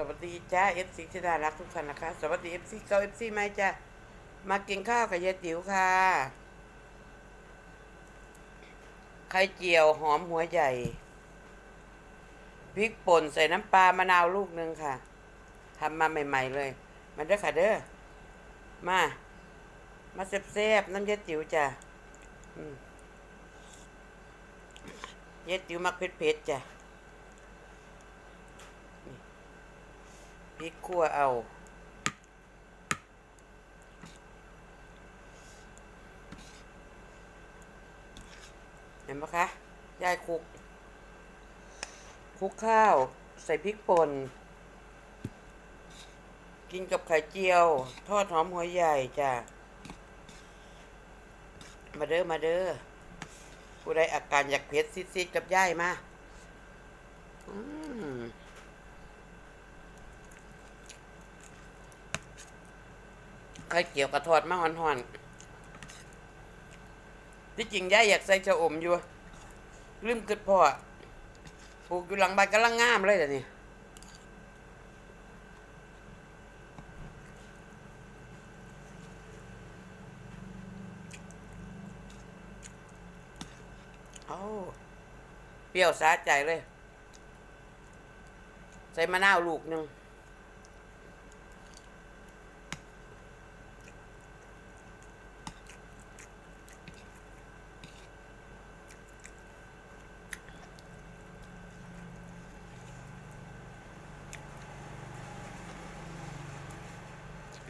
สวัสดีจ้าเอฟซีที่น่ารักทุกคนนะคะ สวัสดีเอฟซีเก่าเอฟซีใหม่จ้ามากินข้าวกับยายติ๋วค่ะไข่เจียวหอมหัวใหญ่พริกป่นใส่น้ำปลามะนาวลูกหนึ่งค่ะทำมาใหม่ ๆ เลยมาเด้อค่ะเด้อมา มาแซ่บๆน้ำยายติ๋วจ้ะยายติ๋วมักเผ็ดๆจ้ะ พริกคั่วเอาเห็นไหมคะยายคลุกคลุกข้าว ใส่พริกป่น กินกับไข่เจียว ทอดหอมหัวใหญ่จ้ะ มาเด้อ มาเด้อผู้ใดอาการอยากเผ็ดซิดๆกับย่ายมาอืม ไข่เกี่ยวกระทอดมาห่อนๆที่จริงย่าอยากใส่ชะอมอยู่ลืมกึดพ่อปลูกอยู่หลังบ้านกำลังงามเลยเดี๋ยวนี้เอาเปรี้ยวสาใจเลย ใส่มะนาวลูกหนึ่ง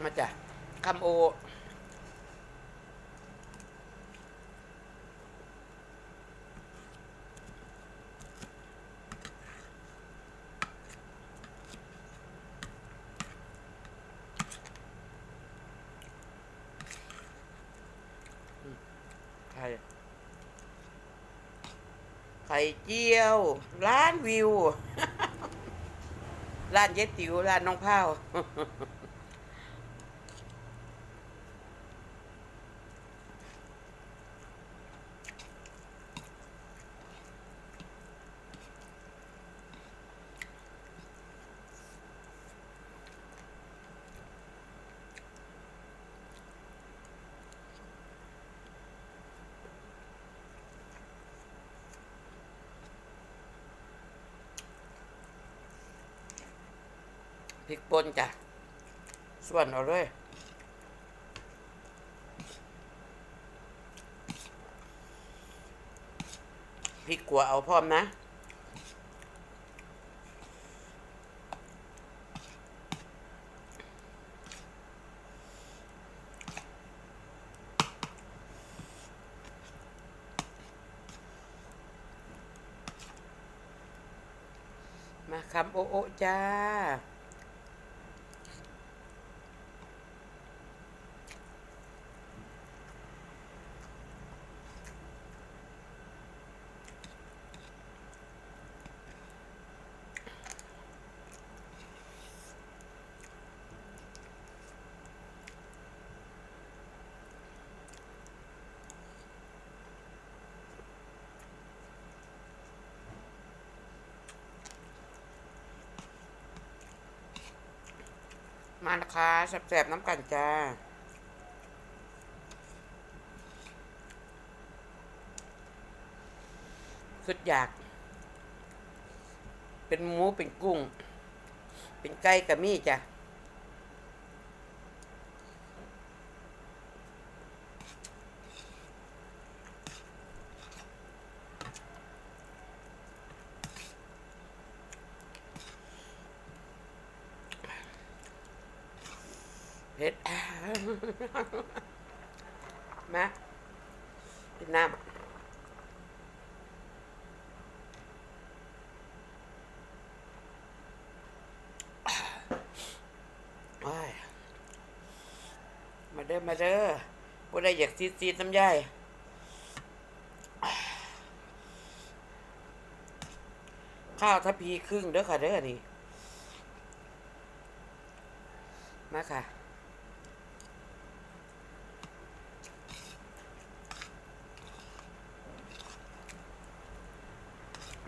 มาจ้ะคำโอ ไข่ ไข่เจียว ร้านวิว ร้านเย็ดติ๋ว ร้านน้องพ้า พริกป่นจ้ะ ส่วนเอาเลยพริกกัวเอาพร้อมนะมาคำโอโอจ้า มานะคะแสบๆน้ำกันจ้าคืออยาก เป็นหมูเป็นกุ้ง เป็นไก่กับมี่จ้ะ มากินน้ำโอ้ยมาเด้อมาเด้อผู้ใดอยากซีดซีดน้ำย่ายข้าวทัพพีครึ่งเด้อค่ะเด้อนี่ มาค่ะ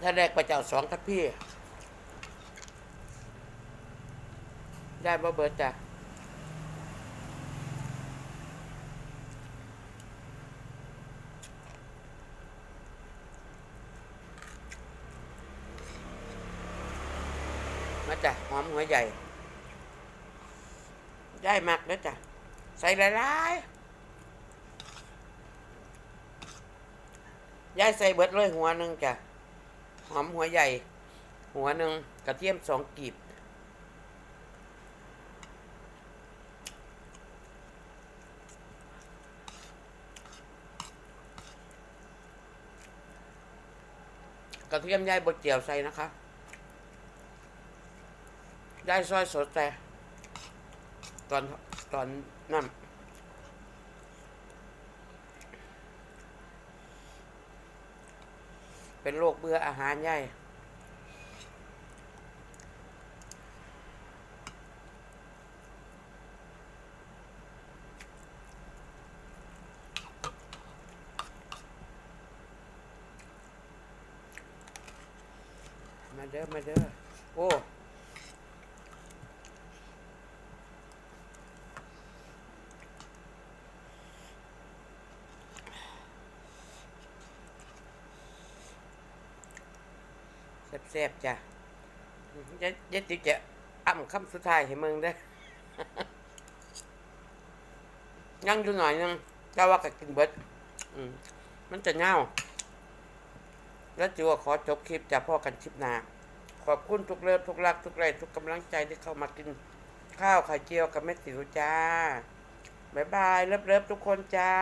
ถ้าแรกประเจ้าสองทัพพี่ ได้บ่เบิดจ้ะมาจ้ะหอมหัวใหญ่ ได้มักแล้วจ้ะ ใส่หลายๆยายใส่เบิดเลยหัวหนึ่งจ้ะ หอมหัวใหญ่ หัวหนึ่งกระเทียมสองกีบกระเทียมยายบดเจียวใส่นะคะยายซอยสดแต่ตอนตอนนั่น เป็นโรคเบื่ออาหารใหญ่มาเด้อมาเด้อโอ้ แซ่บๆจ้ะยายยายติ๊กจะอ่ำคำสุดท้ายให้มึงได้ยังอยู่หน่อยนึงแต่ว่าก็กินเบิดมันจะเน่า แล้วจิวขอจบคลิปจากพ่อกันคลิปหนาขอบคุณทุกเลิฟทุกรักทุกแรงทุกกำลังใจที่เข้ามากินข้าวไข่เจียวกับแม่ติ๋วจ้า บ๊ายบาย เลิฟเลิฟทุกคนจ้า